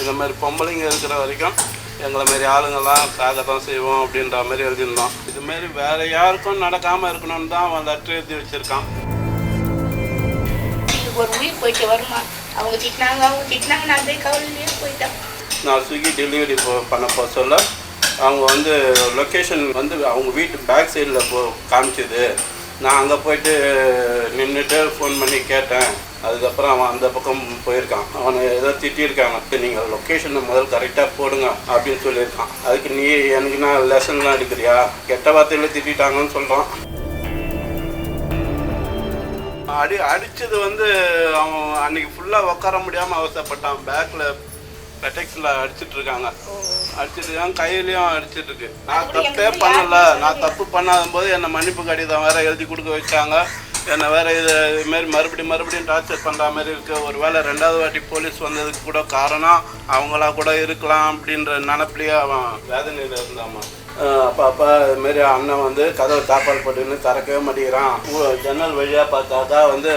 இந்த மாதிரி பொம்பளைங்க இருக்கிற வரைக்கும் எங்களை மாரி ஆளுங்கெல்லாம் சாக தான் செய்வோம் அப்படின்ற மாதிரி எழுதியிருந்தோம். இதுமாரி வேற யாருக்கும் நடக்காமல் இருக்கணும்னு தான் அவன் லெட்டர் எழுதி வச்சுருக்கான். ஒரு உயிர் போயிட்டு வருமா? அவங்க திட்டினாங்க அவங்க திட்டினாங்க நான் போய் கவலையிலேயே போயிட்டேன். நான் ஸ்விக்கி டெலிவரி போ பண்ண போக சொல்ல. அவங்க வந்து லொக்கேஷன் வந்து அவங்க வீட்டு பேக் சைடில் போ காமிச்சது. நான் அங்கே போயிட்டு நின்றுட்டு ஃபோன் பண்ணி கேட்டேன். அதுக்கப்புறம் அவன் அந்த பக்கம் போயிருக்கான். அவனை ஏதோ திட்டியிருக்காங்க நீங்கள் லொக்கேஷனை முதல் கரெக்டாக போடுங்க அப்படின்னு சொல்லியிருக்கான். அதுக்கு நீ எனக்கு நான் லெசன்லாம் எடுக்கிறியா? கெட்ட வார்த்தையில திட்டாங்கன்னு சொல்கிறான் அடி அடிச்சது வந்து அவன் அன்னைக்கு ஃபுல்லாக உட்கார முடியாமல் அவசரப்பட்டான். பேக்கில் பெட்டெக்ஸில் அடிச்சிட்டு இருக்காங்க. அடிச்சிட்டு இருக்காங்க கையிலையும் அடிச்சிட்டு இருக்கு. நான் தப்பே பண்ணல. நான் தப்பு பண்ணாத போது என்னை மன்னிப்பு கடிதம் வேற எழுதி கொடுக்க வச்சாங்க. என்னை வேற இது இதுமாரி மறுபடியும் மறுபடியும் டார்ச்சர் பண்ணுற மாதிரி இருக்கு. ஒரு வேளை ரெண்டாவது வாட்டி போலீஸ் வந்ததுக்கு கூட காரணம் அவங்களா கூட இருக்கலாம் அப்படின்ற நினப்பிலேயே அவன் வேதனையில் இருந்தாமா அப்போ அப்பா இதுமாரி அண்ணன் வந்து கதவை தாப்பால் போட்டுன்னு திறக்கவே மாட்டேங்கிறான். ஜன்னல் வழியாக பார்த்தாக்கா வந்து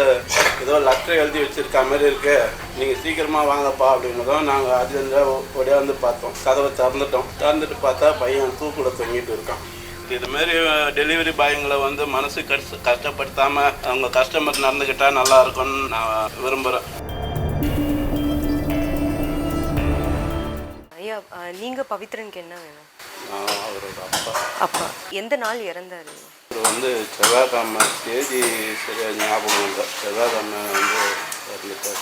ஏதோ லெட்டர் எழுதி வச்சிருக்க மாதிரி இருக்கு. நீங்கள் சீக்கிரமாக வாங்கப்பா அப்படின்னதும் நாங்கள் அதுலேருந்து ஒடியாந்து பார்த்தோம். கதவை திறந்துட்டோம். திறந்துட்டு பார்த்தா பையன் தூக்குள்ள தொங்கிட்டு இருக்கான். இதுமாரி டெலிவரி பாய்ங்களை வந்து மனசு கஷ்ட கஷ்டப்படுத்தாமல் அவங்க கஸ்டமர் நடந்துக்கிட்டா நல்லா இருக்கும்னு நான் விரும்புகிறேன் ஐயா அஹ், நீங்க பவித்ரனுக்கு என்ன வேணும்? நான் அவரோட அப்பா. அப்பா. எந்த நாள் இறந்தாரு? இவர் வந்து செவ்வாய்க்கிழமை தேதி சரியாக ஞாபகம் இல்லை. செவ்வாய்க்கிழமை வந்து இறந்துட்டார்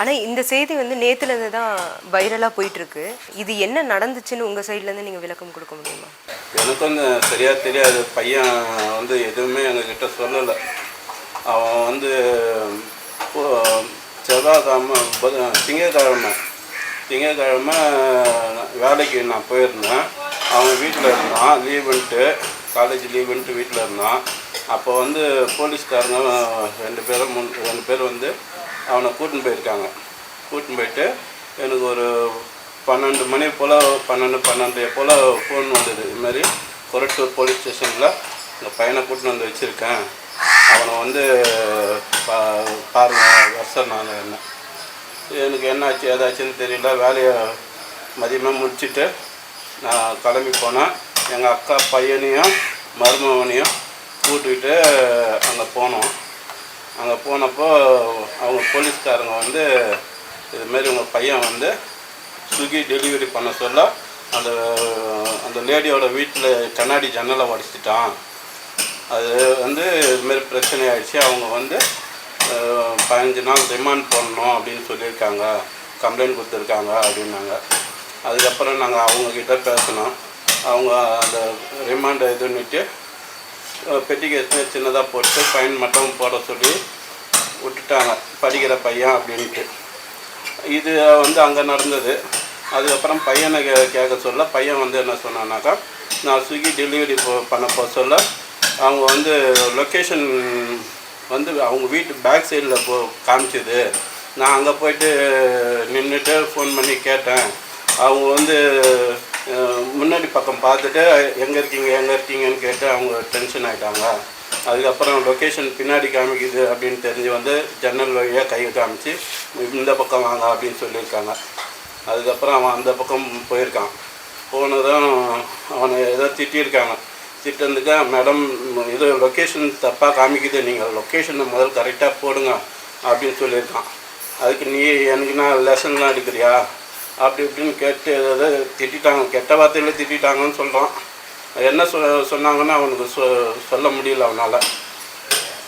ஆனால் இந்த செய்தி வந்து நேற்றுலேருந்து தான் வைரலாக போயிட்டுருக்கு. இது என்ன நடந்துச்சுன்னு உங்கள் சைட்லேருந்து நீங்கள் விளக்கம் கொடுக்க முடியுமா? எனக்கு வந்து சரியாக தெரியாது. பையன் வந்து எதுவுமே எங்ககிட்ட சொல்லலை. அவன் வந்து செவ்வாய்க்கிழமை திங்கக்கிழமை திங்கக்கிழமை வேலைக்கு நான் போயிருந்தேன். அவன் வீட்டில் இருந்தான் லீவுன்ட்டு காலேஜ் லீவுன்ட்டு வீட்டில் இருந்தான். அப்போ வந்து போலீஸ்காரங்க ரெண்டு பேரும் மூணு ரெண்டு பேர் வந்து அவனை கூட்டின்னு போயிருக்காங்க. கூட்டின்னு போயிட்டு எனக்கு ஒரு பன்னெண்டு மணி போல் பன்னெண்டு பன்னெண்டு போல் ஃபோன் வந்தது. இதுமாரி கொரட்டூர் போலீஸ் ஸ்டேஷனில் இந்த பையனை கூட்டின்னு வந்து வச்சுருக்கேன். அவனை வந்து பா பாருங்க வருஷம் நான் என்ன. எனக்கு என்னாச்சு ஏதாச்சுன்னு தெரியல. வேலையை மதியமாக முடிச்சுட்டு நான் கிளம்பி போனேன். எங்கள் அக்கா பையனையும் மருமகனையும் கூட்டிகிட்டு அங்கே போனோம். அங்கே போனப்போ அவங்க போலீஸ்காரங்க வந்து இதுமாரி உங்கள் பையன் வந்து ஸ்விக்கி டெலிவரி பண்ண சொல்ல அந்த அந்த லேடியோட வீட்டில் கண்ணாடி ஜன்னலை உடச்சிட்டான். அது வந்து இதுமாரி பிரச்சனை ஆயிடுச்சு அவங்க வந்து பதினஞ்சு நாள் ரிமாண்ட் பண்ணணும் அப்படின்னு சொல்லியிருக்காங்க. கம்ப்ளைண்ட் கொடுத்துருக்காங்க அப்படின்னாங்க. அதுக்கப்புறம் நாங்கள் அவங்கக்கிட்ட பேசினோம். அவங்க அந்த ரிமாண்டை இதுன்னுட்டு பெட்டி சின்னதாக போட்டு ஃபைன் மட்டும் போட சொல்லி விட்டுட்டாங்க. படிக்கிற பையன் அப்படின்ட்டு. இது வந்து அங்கே நடந்தது. அதுக்கப்புறம் பையனை கே கேட்க சொல்ல பையன் வந்து என்ன சொன்னான்னாக்கா நான் ஸ்விக்கி டெலிவரி போ பண்ண போக சொல்ல அவங்க வந்து லொக்கேஷன் வந்து அவங்க வீட்டு பேக் சைடில் போ காமிச்சது. நான் அங்கே போயிட்டு நின்றுட்டு ஃபோன் பண்ணி கேட்டேன். அவங்க வந்து முன்னாடி பக்கம் பார்த்துட்டு எங்கே இருக்கீங்க எங்கே இருக்கீங்கன்னு கேட்டு அவங்க டென்ஷன் ஆகிட்டாங்க அதுக்கப்புறம் லொக்கேஷன் பின்னாடி காமிக்குது அப்படின்னு தெரிஞ்சு வந்து ஜன்னல் வழியாக கை காமிச்சு இந்த பக்கம் வாங்க அப்படின்னு சொல்லியிருக்காங்க. அதுக்கப்புறம் அவன் அந்த பக்கம் போயிருக்கான். போனதும் அவனை ஏதோ திட்டியிருக்காங்க. திட்டந்துக்கா மேடம் இது லொக்கேஷன் தப்பாக காமிக்குது. நீங்கள் லொக்கேஷனை முதல் கரெக்டாக போடுங்க அப்படின்னு சொல்லியிருக்கான். அதுக்கு நீ எனக்கு நான் லெசன்லாம் எடுக்கிறியா? அப்படி இப்படின்னு கேட்டு ஏதாவது திட்டிட்டாங்க. கெட்ட வார்த்தையில் திட்டிட்டாங்கன்னு சொல்கிறான் என்ன சொ சொன்னாங்கன்னு அவனுக்கு சொ சொல்ல முடியல அவனால்.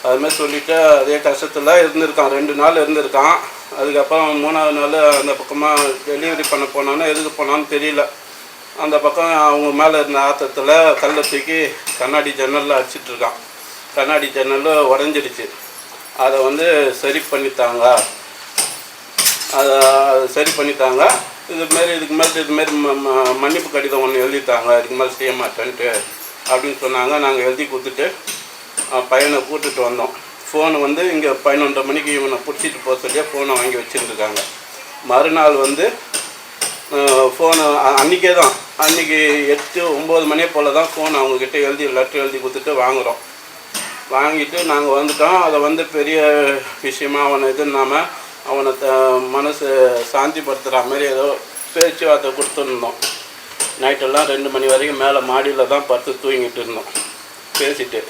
அதுமாதிரி சொல்லிவிட்டு அதே கஷ்டத்தில் இருந்திருக்கான். ரெண்டு நாள் இருந்திருக்கான். அதுக்கப்புறம் மூணாவது நாள் அந்த பக்கமாக டெலிவரி பண்ண போனான்னு எதுக்கு போனான்னு தெரியல. அந்த பக்கம் அவங்க மேலே இருந்த ஆத்தத்தில் கல்லை தூக்கி கண்ணாடி ஜன்னலில் அடிச்சிட்டு இருக்கான். கண்ணாடி ஜன்னல் உடஞ்சிடுச்சு. அதை வந்து சரி பண்ணித்தாங்க அதை அதை சரி பண்ணித்தாங்க இதுமாரி இதுக்கு மேலே இதுமாரி ம- ம- மன்னிப்பு கடிதம் ஒன்று எழுதித்தாங்க இதுக்கு மேலே செய்ய மாட்டேன்ட்டு அப்படின்னு சொன்னாங்க. நாங்கள் எழுதி கொடுத்துட்டு பையனை கூட்டுட்டு வந்தோம். ஃபோனு வந்து இங்கே பதினொன்றரை மணிக்கு இவனை பிடிச்சிட்டு போக சொல்லியே ஃபோனை வாங்கி வச்சுருந்துருக்காங்க. மறுநாள் வந்து ஃபோனு அன்றைக்கே தான். அன்றைக்கி எட்டு ஒம்பது மணியை போல் தான் ஃபோன் அவங்கக்கிட்ட எழுதி லெட்டர் எழுதி கொடுத்துட்டு வாங்குகிறோம் வாங்கிட்டு நாங்கள் வந்துட்டோம். அதை வந்து பெரிய விஷயமா அவனை இது இல்லாமல் அவனை த மனசு சாந்திப்படுத்துகிற மாதிரி ஏதோ பேச்சுவார்த்தை கொடுத்துருந்தோம். நைட்டெல்லாம் ரெண்டு மணி வரைக்கும் மேலே மாடியில் தான் படுத்து தூங்கிட்டு இருந்தோம். பேசிட்டு.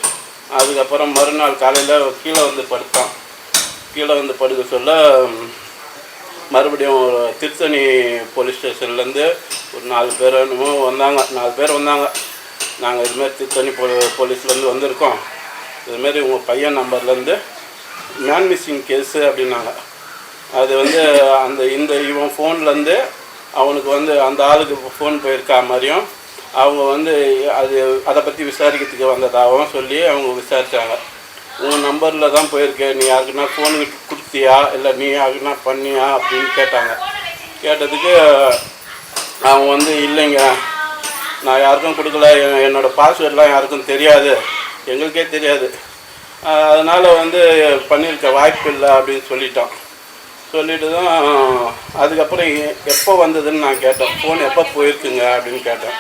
அதுக்கப்புறம் மறுநாள் காலையில் கீழே வந்து படுத்தான். கீழே வந்து படுக்க சொல்ல மறுபடியும் ஒரு திருத்தணி போலீஸ் ஸ்டேஷன்லேருந்து ஒரு நாலு பேர் என்னமோ வந்தாங்க. நாலு பேர் வந்தாங்க. நாங்கள் இதுமாரி திருத்தணி போ போலீஸ்லேருந்து வந்திருக்கோம். இதுமாரி உங்கள் பையன் நம்பர்லேருந்து மேன் மிஸ்ஸிங் கேஸு அப்படின்னாங்க. அது வந்து அந்த இந்த இவன் ஃபோன்லேருந்து அவனுக்கு வந்து அந்த ஆளுக்கு ஃபோன் போயிருக்கா மாதிரியும் அவங்க வந்து அது அதை பற்றி விசாரிக்கிறதுக்கு வந்ததாகவும் சொல்லி அவங்க விசாரித்தாங்க உன் நம்பரில் தான் போயிருக்கேன் நீ யாருக்குன்னா ஃபோனு கொடுத்தியா இல்லை நீ யாருக்குன்னா பண்ணியா அப்படின்னு கேட்டாங்க. கேட்டதுக்கு அவங்க வந்து இல்லைங்க நான் யாருக்கும் கொடுக்கல எ- என்னோட பாஸ்வேர்ட்லாம் யாருக்கும் தெரியாது எங்களுக்கே தெரியாது. அதனால் வந்து பண்ணியிருக்க வாய்ப்பு இல்லை அப்படின்னு சொல்லிட்டான் சொல்லிட்டு தான் அதுக்கப்புறம் எப்போ வந்ததுன்னு நான் கேட்டேன். ஃபோன் எப்போ போயிருக்குங்க? அப்படின்னு கேட்டேன்.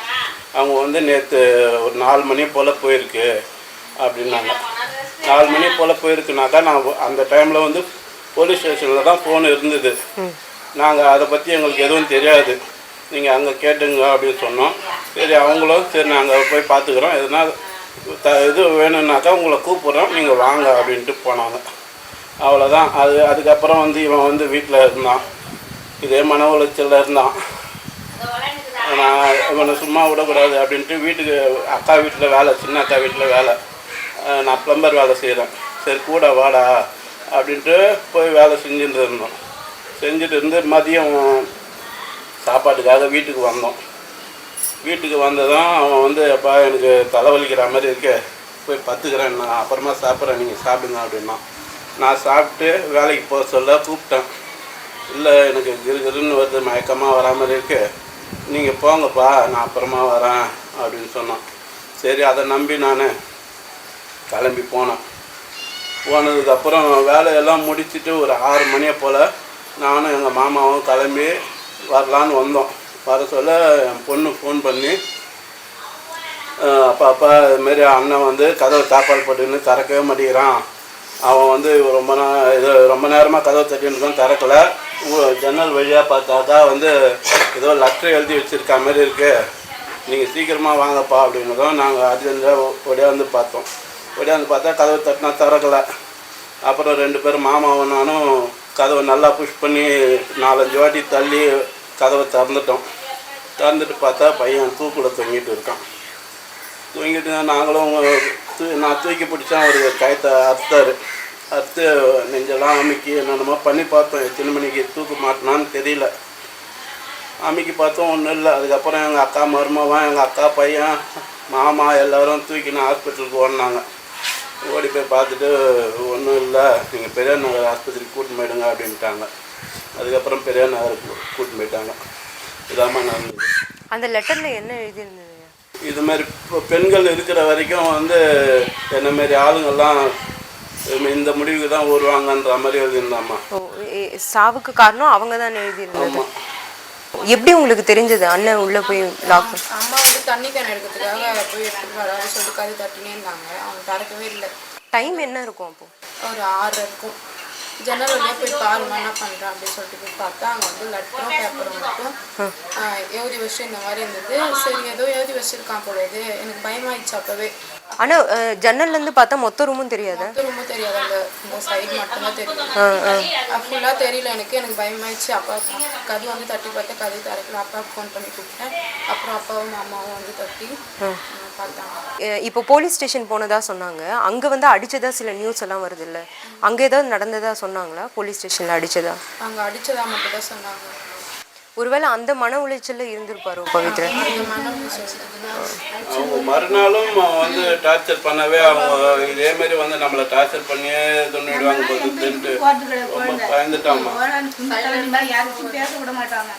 அவங்க வந்து நேற்று ஒரு நாலு மணி போல் போயிருக்கு அப்படின்னாங்க. நாலு மணி போல் போயிருக்குனாக்கா நான் அந்த டைமில் வந்து போலீஸ் ஸ்டேஷனில் தான் ஃபோன் இருந்தது. நாங்கள் அதை பற்றி எங்களுக்கு எதுவும் தெரியாது. நீங்கள் அங்கே கேட்டுங்க அப்படின்னு சொன்னோம். சரி அவங்களும் சரி நாங்கள் போய் பார்த்துக்குறோம் எதுனா த இது வேணும்னாக்கா உங்களை கூப்பிட்றோம். நீங்கள் வாங்க அப்படின்ட்டு போனாங்க. அவ்வளோதான் அது அதுக்கப்புறம் வந்து இவன் வந்து வீட்டில் இருந்தான். இதே மன உளைச்சலில் இருந்தான். நான் இவனை சும்மா விடக்கூடாது அப்படின்ட்டு வீட்டுக்கு அக்கா வீட்டில் வேலை சின்ன அக்கா வீட்டில் வேலை. நான் ப்ளம்பர் வேலை செய்கிறேன் சரி கூட வாடா அப்படின்ட்டு போய் வேலை செஞ்சுட்டு இருந்தோம். செஞ்சுட்டு இருந்து மதியம் சாப்பாட்டுக்காக வீட்டுக்கு வந்தோம். வீட்டுக்கு வந்ததும் அவன் வந்து அப்பா எனக்கு தலைவலிக்கிற மாதிரி இருக்கு. போய் பத்துக்கிறேன் நான். அப்புறமா சாப்பிட்றேன். நீங்கள் சாப்பிடுங்க அப்படின்னா நான் சாப்பிட்டு வேலைக்கு போக சொல்ல கூப்பிட்டேன். இல்லை எனக்கு கிருகிருன்னு வருது மயக்கமாக வரா மாதிரி இருக்கு. நீங்கள் போங்கப்பா நான் அப்புறமா வரேன் அப்படின்னு சொன்னான். சரி அதை நம்பி நான் கிளம்பி போனேன். போனதுக்கப்புறம் வேலையெல்லாம் முடிச்சிட்டு ஒரு ஆறு மணியை போல் நானும் எங்கள் மாமாவும் கிளம்பி வரலான்னு வந்தோம். வர சொல்ல என் பொண்ணு ஃபோன் பண்ணி அப்பா அப்பா இதுமாரி அண்ணன் வந்து கதவை தாப்பால் போட்டுன்னு திறக்கவே மாட்டேங்கிறான். அவன் வந்து ரொம்ப நே இது ரொம்ப நேரமாக கதவை தட்டின்னு திறக்கல. ஜன்னல் வழியாக பார்த்தாக்கா வந்து ஏதோ லெட்டர் எழுதி வச்சுருக்க மாதிரி இருக்குது நீங்கள் சீக்கிரமாக வாங்கப்பா அப்படின்னதும் நாங்கள் அர்ஜென்ட்டாக ஒடியாந்து பார்த்தோம். ஒடியாந்து பார்த்தா கதவை தட்டினா திறக்கலை. அப்புறம் ரெண்டு பேரும் மாமாவும் நானும் கதவை நல்லா புஷ் பண்ணி நாலஞ்சு வாட்டி தள்ளி கதவை திறந்துட்டோம். திறந்துட்டு பார்த்தா பையன் தூக்கில் தொங்கிட்டு இருக்கான். தூங்கிட்டு நாங்களும் தூ நான் தூக்கி பிடிச்சேன் அவர் கயத்தை அறுத்தார். அறுத்து நெஞ்செல்லாம் அமைக்கி என்னென்னமோ பண்ணி பார்த்தோம். எத்தனை மணிக்கு தூக்கு மாட்டினான்னு தெரியல. அமைக்கி பார்த்தோம் ஒன்றும் இல்லை. அதுக்கப்புறம் எங்கள் அக்கா மருமவன் எங்கள் அக்கா பையன் மாமா எல்லோரும் தூக்கின்னு ஹாஸ்பிட்டலுக்கு ஓடினாங்க. ஓடி போய் பார்த்துட்டு ஒன்றும் இல்லை. நீங்கள் பெரிய நகர் ஆஸ்பத்திரிக்கு கூட்டின்னு போயிடுங்க அப்படின்ட்டாங்க. அதுக்கப்புறம் பெரிய நகருக்கு கூட்டின்னு போயிட்டாங்க. இதாம்மா நடந்தது அந்த லெட்டரில் என்ன எழுதியிருந்தது இது மாதிரி பெண்கள் இருக்கிற வரைக்கும் வந்து என்ன மாதிரி ஆளுங்கெல்லாம் இந்த முடிவுக்கு தான் வருவாங்கன்ற மாதிரி எழுதியிருந்தாம்மா. சாவுக்கு காரணம் அவங்க தான் எழுதியிருந்தது? ஆமாம் எப்படி உங்களுக்கு தெரிஞ்சது? அண்ணன் உள்ள போய் லாக் அம்மா வந்து தண்ணி கேன் எடுக்கிறதுக்காக போய் எடுத்துட்டு வரான்னு சொல்லிட்டு கதை தட்டினே இருந்தாங்க. அவங்க திறக்கவே இல்லை. டைம் என்ன இருக்கும் அப்போ? ஒரு ஆறு இருக்கும். ஜன்னல் வழியாக போய் பாருமா என்ன பண்ணுறேன் அப்படின்னு சொல்லிட்டு போய் பார்த்தா அங்கே வந்து லெட்டரும் பேப்பரும் மட்டும் எழுதி வச்சு இந்த மாதிரி இருந்தது. சரி ஏதோ எழுதி வச்சிருக்கான் போல இது. எனக்கு பயமாயிடுச்சு அப்போவே. ஆனா ஜன்னல்ல இருந்து பார்த்தா மொத்த ரூமும் தெரியாதா? அது ரொம்ப தெரியாது? அந்த இந்த சைடு மட்டும்தான் தெரியும். ஃபுல்லாக தெரியல எனக்கு. எனக்கு பயமாயிடுச்சு. அப்பா கது வந்து தட்டி பார்த்தா கதை திறக்கல. அப்பாவுக்கு ஃபோன் பண்ணி கூப்பிட்டேன். அப்புறம் அப்பாவும் மாமாவும் வந்து தட்டி பார்த்தாங்க இப்போ போலீஸ் ஸ்டேஷன் போனதா சொன்னாங்க. அங்க வந்து அடிச்சதா சில நியூஸ் எல்லாம் வருது இல்ல அங்க ஏதாவது நடந்ததா சொன்னாங்களா? போலீஸ் ஸ்டேஷன்ல அடிச்சதா? அங்கே அடிச்சதா மட்டும் தான் சொன்னாங்க. ஒருவேளை அந்த மன உளைச்சல்ல இருந்திருப்பாரோ சொல்லிட்டு அவங்க மறுநாளும் வந்து டார்ச்சர் பண்ணவே அவங்க இதே மாதிரி வந்து நம்மளை டார்ச்சர் பண்ணியே மாதிரி யாருக்கும் பேச விட மாட்டாங்க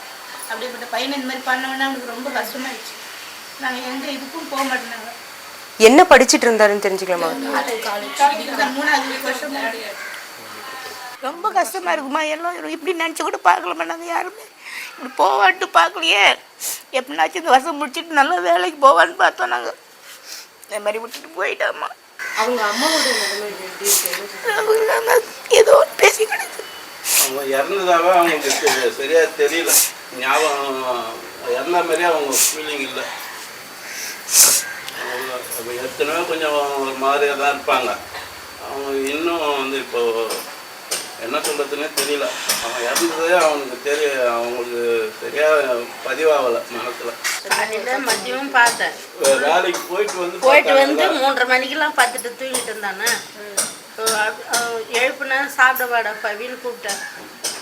அப்படிப்பட்ட பையனை இந்த மாதிரி பண்ணவொன்னே அவனுக்கு ரொம்ப கஷ்டமாயிடுச்சு நாங்கள் எந்த இதுக்கும் போக மாட்டேனாங்க என்ன படிச்சிட்டு இருந்தாருன்னு தெரிஞ்சுக்கலாமா? மூணாவது வருஷம் ரொம்ப கஷ்டமா இருக்குமா? எல்லாம் இப்படி நினச்சி கூட பார்க்கலாமா? நாங்கள் யாருமே இப்படி போவான்ட்டு பார்க்கலையே. எப்படினாச்சும் இந்த வருஷம் முடிச்சிட்டு நல்லா வேலைக்கு போவான்னு பார்த்தோம் நாங்கள் இந்த மாதிரி விட்டுட்டு போயிட்டோம்மா அவங்க அம்மாவோட அவங்க ஏதோ பேசி கிடக்கு. அவங்க இறந்ததாவே அவங்களுக்கு தெ- சரியா தெரியல. ஞாபகம் இறந்த மாதிரியே அவங்க ஃபீலிங் இல்லை. ஏற்கனவே கொஞ்சம் ஒரு மாதிரியாக தான் இருப்பாங்க. அவங்க இன்னும் வந்து இப்போ என்ன சொல்கிறதுனே தெரியல. அவங்க இறந்ததே அவங்களுக்கு தெரிய அவங்களுக்கு சரியாக பதிவாகலை மனசில். காலையில் மதியமும் பார்த்தேன். வேலைக்கு போயிட்டு வந்து போயிட்டு வந்து? மூன்றரை மணிக்கெல்லாம் பார்த்துட்டு தூங்கிட்டு இருந்தானே. எழுப்புனா சாப்பிட வாடா பவின்னு கூப்பிட்டேன்.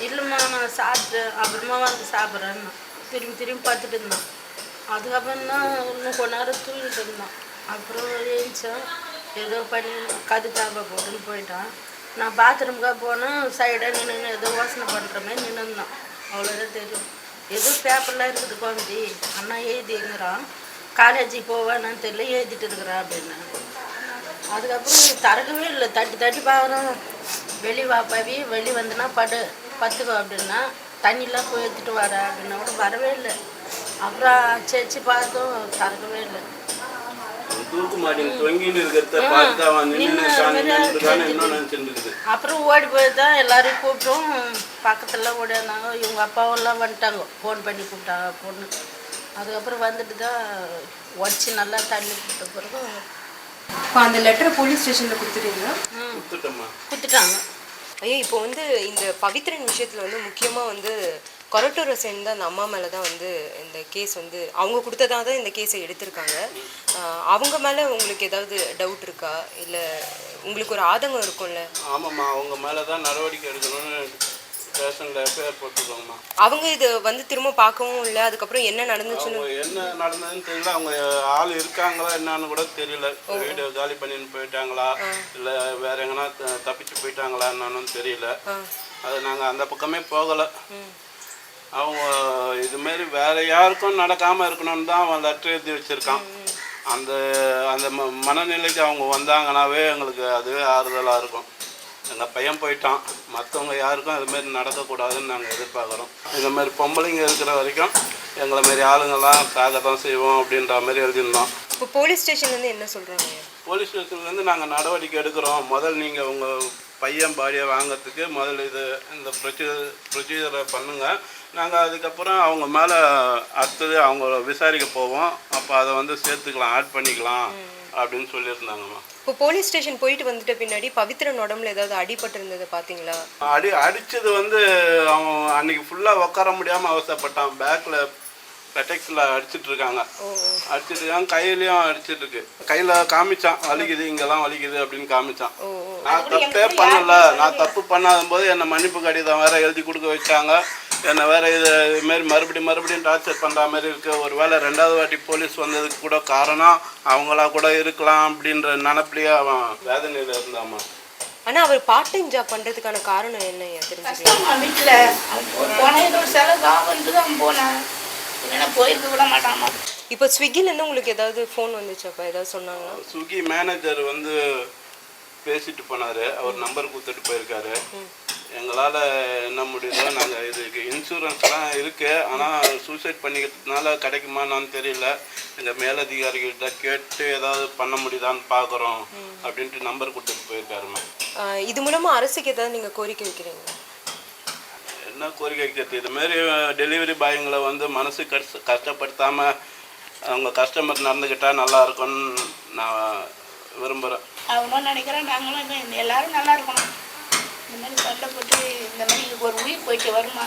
இல்லைம்மா நான் சாப்பிட்டு அப்புறமா வந்து சாப்பிட்றேன்னு திரும்பி திரும்பி பார்த்துட்டு இருந்தான். அதுக்கப்புறம் தான் இன்னும் கொஞ்ச நேரம் தூங்கிட்டு இருந்தான். அப்புறம் எழுந்தேன் ஏதோ பண்ணி கது தாப்பா போட்டுன்னு போயிட்டான். நான் பாத்ரூமுக்காக போனேன் சைடாக நின்று ஏதோ யோசனை பண்ணுற மாதிரி நின்றுந்தான் அவ்வளோதான் தெரியும். ஏதோ பேப்பர்லாம் இருக்குது குழந்தை அண்ணா எழுதிங்கிறான் காலேஜுக்கு போவேன்னு தெரியல எழுதிட்டு இருக்கிறா அப்படின்னு. அதுக்கப்புறம் திறக்கவே இல்லை. தட்டி தட்டி பார்க்குறோம் வெளி வாப்பாவி வெளி வந்தனா படு பத்துக்கோ அப்படின்னா தண்ணிலாம் போய் எடுத்துகிட்டு வர அப்படின்னா கூட வரவே இல்லை. அப்புறம் செச்சு பார்த்தோம் திறக்கவே இல்லை. அப்புறம் ஓடி போய் தான் எல்லாரையும் கூப்பிட்டோம் பக்கத்தில் ஓடினாங்க இவங்க அப்பாவெல்லாம் வந்துட்டாங்க. ஃபோன் பண்ணி கூப்பிட்டாங்க பொண்ணு. அதுக்கப்புறம் வந்துட்டு தான் உடச்சி நல்லா தண்ணி கொடுத்த பிறகு இப்போ அந்த லெட்டரை போலீஸ் ஸ்டேஷனில் கொடுத்துட்டீங்களா? கொடுத்துட்டாங்க. ஐயோ இப்போ வந்து இந்த பவித்ரன் விஷயத்தில் வந்து முக்கியமாக வந்து கொரட்டூரை சேர்ந்த அந்த அம்மா மேலே தான் வந்து இந்த கேஸ் வந்து அவங்க கொடுத்ததா தான் இந்த கேஸை எடுத்திருக்காங்க. அவங்க மேலே உங்களுக்கு ஏதாவது டவுட் இருக்கா? இல்லை உங்களுக்கு ஒரு ஆதங்கம் இருக்கும்ல? ஆமாம்மா அவங்க மேலே தான் நடவடிக்கை எடுக்கணும்னு அவங்க இது வந்து திரும்ப பார்க்கவும் இல்லை அதுக்கப்புறம் என்ன நடந்துச்சுன்னு? என்ன நடந்ததுன்னு தெரியல. அவங்க ஆள் இருக்காங்களா என்னன்னு கூட தெரியல. வீடு காலி பண்ணின்னு போயிட்டாங்களா? இல்லை வேற எங்கன்னா தப்பிச்சு போயிட்டாங்களா என்னன்னு தெரியல. அது நாங்கள் அந்த பக்கமே போகலை. அவங்க இதுமாரி வேற யாருக்கும் நடக்காமல் இருக்கணும்னு தான் அவன் லெட்டர் எழுதி வச்சிருக்கான். அந்த அந்த ம மனநிலைக்கு அவங்க வந்தாங்கனாவே எங்களுக்கு அதுவே ஆறுதலாக இருக்கும். எங்கள் பையன் போயிட்டான். மற்றவங்க யாருக்கும் அதுமாரி நடக்கக்கூடாதுன்னு நாங்கள் எதிர்பார்க்குறோம். இந்த மாதிரி பொம்பளைங்க இருக்கிற வரைக்கும் எங்களை மாரி ஆளுங்கெல்லாம் சாக தான் செய்வோம் அப்படின்ற மாதிரி எழுதியிருந்தோம். இப்போ போலீஸ் ஸ்டேஷன்லேருந்து என்ன சொல்கிறாங்க போலீஸ் ஸ்டேஷன்லேருந்து நாங்கள் நடவடிக்கை எடுக்கிறோம். முதல் நீங்கள் உங்கள் பையன் பாடியை வாங்குறதுக்கு முதல் இது இந்த ப்ரொசீஜர் ப்ரொசீஜரை பண்ணுங்கள் நாங்கள் அதுக்கப்புறம் அவங்க மேலே அடுத்தது அவங்க விசாரிக்க போவோம். அப்போ அதை வந்து சேர்த்துக்கலாம் ஆட் பண்ணிக்கலாம் அப்படின்னு சொல்லியிருந்தாங்கம்மா இப்போ போலீஸ் ஸ்டேஷன் போயிட்டு வந்துட்ட பின்னாடி பவித்ரன் உடம்புல ஏதாவது அடிபட்டு இருந்ததை பார்த்தீங்களா அடி அடித்தது வந்து அவன் அன்னைக்கு ஃபுல்லாக உட்கார முடியாமல் அவசரப்பட்டான். பேக்கில் பெட்டெக்ஸில் அடிச்சிட்டு இருக்காங்க. அடிச்சிட்டு இருக்காங்க கையிலையும் அடிச்சிட்டு இருக்கு. கையில் காமிச்சான் வலிக்குது இங்கெல்லாம் வலிக்குது அப்படின்னு காமிச்சான். நான் தப்பே பண்ணல. நான் தப்பு பண்ணாத போது என்னை மன்னிப்பு கடிதம் வேற எழுதி கொடுக்க வச்சாங்க. என்னை வேற இது இதுமாரி மறுபடியும் மறுபடியும் டார்ச்சர் பண்ணுற மாதிரி இருக்கு. ஒரு வேளை ரெண்டாவது வாட்டி போலீஸ் வந்ததுக்கு கூட காரணம் அவங்களா கூட இருக்கலாம் அப்படின்ற நினப்பிலேயே அவன் வேதனையில் இருந்தாமா? ஆனால் அவர் பார்ட் டைம் ஜாப் பண்ணுறதுக்கான காரணம் என்ன தெரிஞ்சுக்கலாம் கஷ்டமா வீட்டில் போனால் ஏதோ செலவு ஆகுன்ட்டு தான் போனேன். இல்லைன்னா போயிருக்க விட மாட்டாமா? இப்போ ஸ்விக்கிலேருந்து உங்களுக்கு ஏதாவது ஃபோன் வந்துச்சாப்பா ஏதாவது சொன்னாங்களா? ஸ்விக்கி மேனேஜர் வந்து பேசிட்டு போனார். அவர் நம்பர் கொடுத்துட்டு போயிருக்காரு. எங்களால் என்ன முடியுதோ நாங்கள் இதுக்கு இன்சூரன்ஸ்லாம் இருக்குது ஆனால் சூசைட் பண்ணிக்கிறதுனால கிடைக்குமான்னு தெரியல. எங்கள் மேலதிகாரிகள்கிட்ட கேட்டு ஏதாவது பண்ண முடியுதான்னு பார்க்குறோம் அப்படின்ட்டு நம்பர் கொடுத்துட்டு போயிருக்காருமா இது மூலமாக அரசுக்கு ஏதாவது நீங்கள் கோரிக்கை வைக்கிறீங்க என்ன கோரிக்கை வைக்கிறது? இதுமாரி டெலிவரி பாய்ங்களை வந்து மனசு கஷ்ட கஷ்டப்படுத்தாமல் அவங்க கஸ்டமர் நடந்துக்கிட்டா நல்லா இருக்கும்னு நான் விரும்புகிறேன் அவனும் நினைக்கிறேன் நாங்களும் எல்லாரும் நல்லா இருக்கணும். இந்த மாதிரி கஷ்டப்பட்டு இந்த மாதிரி ஒரு உயிர் போயிட்டு வருமா?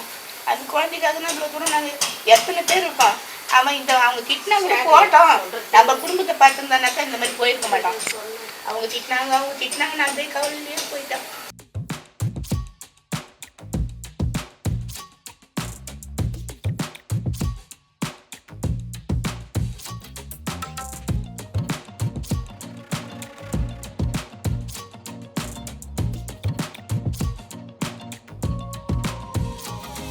அந்த குழந்தைக்காக இவ்வளோ தூரம் நாங்கள் எத்தனை பேர் இருப்போம் அவன் இந்த அவங்க திட்டினா கூட போட்டோம் நம்ம குடும்பத்தை பார்த்துருந்தானாக்கா இந்த மாதிரி போயிருக்க மாட்டான். அவங்க திட்டினாங்க அவங்க திட்டினாங்க நான் போய் கவலையிலேயே போயிட்டான்.